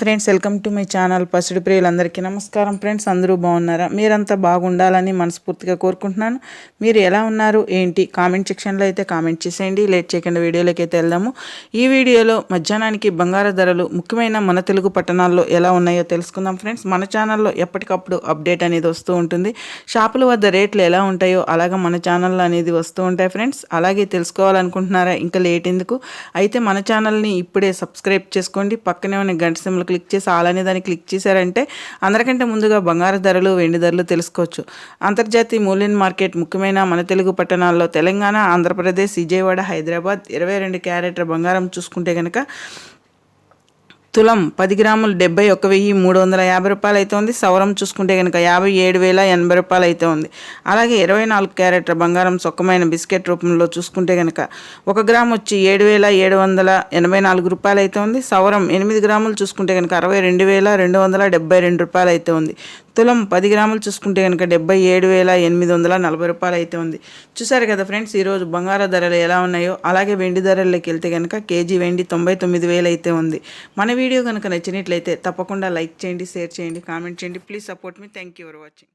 Friends welcome to my channel పసిడి ప్రియులందరికీ నమస్కారం ఫ్రెండ్స్ అందరూ బాగున్నారా? మీరంతా బాగుండాలని మనస్ఫూర్తిగా కోరుకుంటున్నాను. మీరు ఎలా ఉన్నారు? ఏంటి? కామెంట్ సెక్షన్లో అయితే కామెంట్ చేసేయండి. లేట్ చేయకుండా వీడియోలోకి అయితే వెళ్దాము. ఈ వీడియోలో మధ్యాహ్నానికి బంగారు ధరలు ముఖ్యమైన మన తెలుగు పట్టణాల్లో ఎలా ఉన్నాయో తెలుసుకుందాం ఫ్రెండ్స్ మన ఛానల్లో ఎప్పటికప్పుడు అప్డేట్ అనేది వస్తూ ఉంటుంది. షాపుల వద్ద రేట్లు ఎలా ఉంటాయో అలాగా మన ఛానల్లో అనేది వస్తూ ఉంటాయి ఫ్రెండ్స్ అలాగే తెలుసుకోవాలనుకుంటున్నారా? ఇంకా లేట్ ఎందుకు? అయితే మన ఛానల్ని ఇప్పుడే సబ్స్క్రైబ్ చేసుకోండి. పక్కనే ఉన్న గంట సింబల్ క్లిక్ చేసి ఆల్ అనే దాన్ని క్లిక్ చేశారంటే అందరికంటే ముందుగా బంగారు ధరలు వెండి ధరలు తెలుసుకోవచ్చు. అంతర్జాతీయ మూల్యం మార్కెట్ ముఖ్యమైన మన తెలుగు పట్టణాల్లో తెలంగాణ ఆంధ్రప్రదేశ్ విజయవాడ హైదరాబాద్ ఇరవై రెండు క్యారెట్ల బంగారం చూసుకుంటే కనుక తులం పది గ్రాములు డెబ్బై ఒక వెయ్యి మూడు వందల యాభై రూపాయలు అయితే ఉంది. సవరం చూసుకుంటే కనుక యాభై ఏడు వేల ఎనభై రూపాయలు అయితే ఉంది. అలాగే ఇరవై నాలుగు క్యారెట్ల బంగారం సొక్కమైన బిస్కెట్ రూపంలో చూసుకుంటే కనుక ఒక గ్రామ్ వచ్చి ఏడు వేల ఏడు వందల ఎనభై నాలుగు రూపాయలు అయితే ఉంది. సవరం ఎనిమిది గ్రాములు చూసుకుంటే కనుక అరవై రెండు వేల రెండు వందల డెబ్బై రెండు రూపాయలు అయితే ఉంది. తులం పది గ్రాములు చూసుకుంటే కనుక డెబ్బై ఏడు వేల ఎనిమిది వందల నలభై రూపాయలు అయితే ఉంది. చూసారు కదా ఫ్రెండ్స్ ఈరోజు బంగారు ధరలు ఎలా ఉన్నాయో అలాగే వెండి ధరల్లోకి వెళ్తే కనుక కేజీ వెండి తొంభై తొమ్మిది వేలు అయితే ఉంది. మన వీడియో కనుక నచ్చినట్లయితే తప్పకుండా లైక్ చేయండి షేర్ చేయండి కామెంట్ చేయండి. Please support me. Thank you for watching.